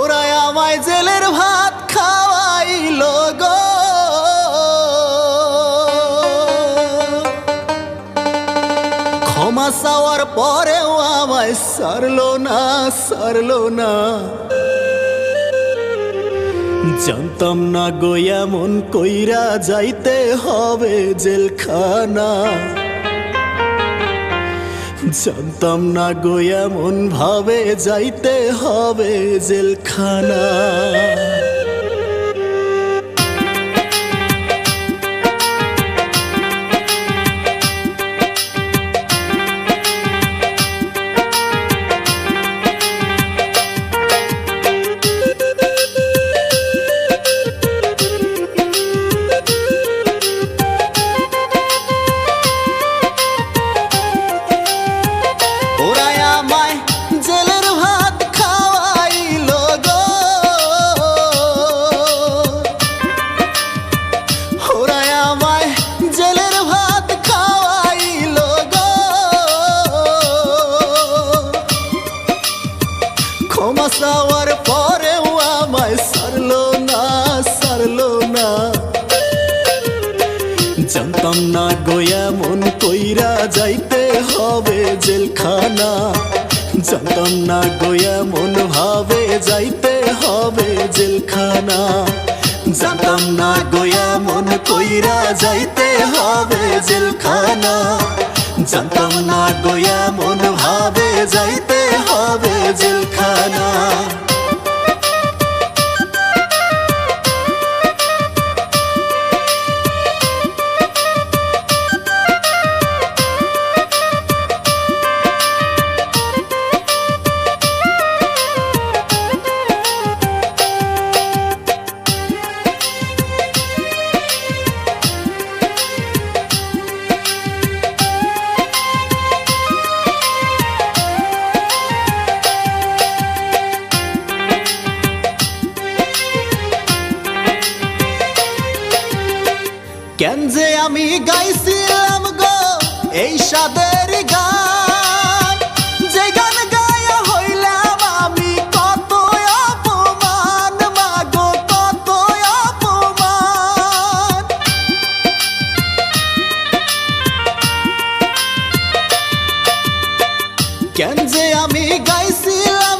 ওরাই আমায় জেলের ভাত খাওয়াইল গো। ক্ষমা চাওয়ার পরেও আমায় সারলো না সারলো না। জানতাম না গো এমন কইরা যাইতে হবে জেলখানা। জানতাম না গো এমন ভাবে যাইতে হবে জেলখানা। চাওয়ার পরেও আমায় সারলো না সারলো না। জানতাম না গোয়া মন কইরা যাইতে হবে জেলখানা। জানতাম না গোয়া মন ভাবে যাইতে হবে জেলখানা। জানতাম না গোয়া মন কইরা যাইতে হবে জেলখানা। জানতাম না গোয়া মন ভাবে যাইতে হবে জেলখানা। কেন যে আমি গাইছিলাম গো এই সাদের গান? যে গান গায়া হইলাম আমি কত অপমান, মাগো, কত অপমান। কেন যে আমি গাইছিলাম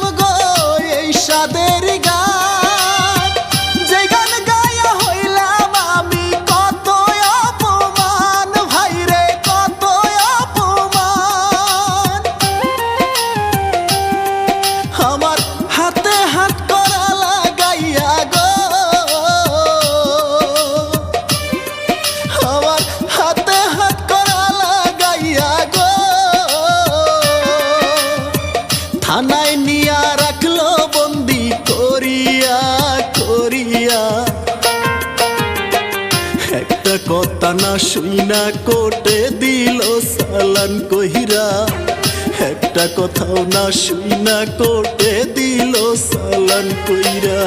করিয়া করিয়া। একটা কথা না শুইনা কোটে দিল সালান কহিরা। একটা কথাও না শুইনা কোটে দিল সালান কইরা।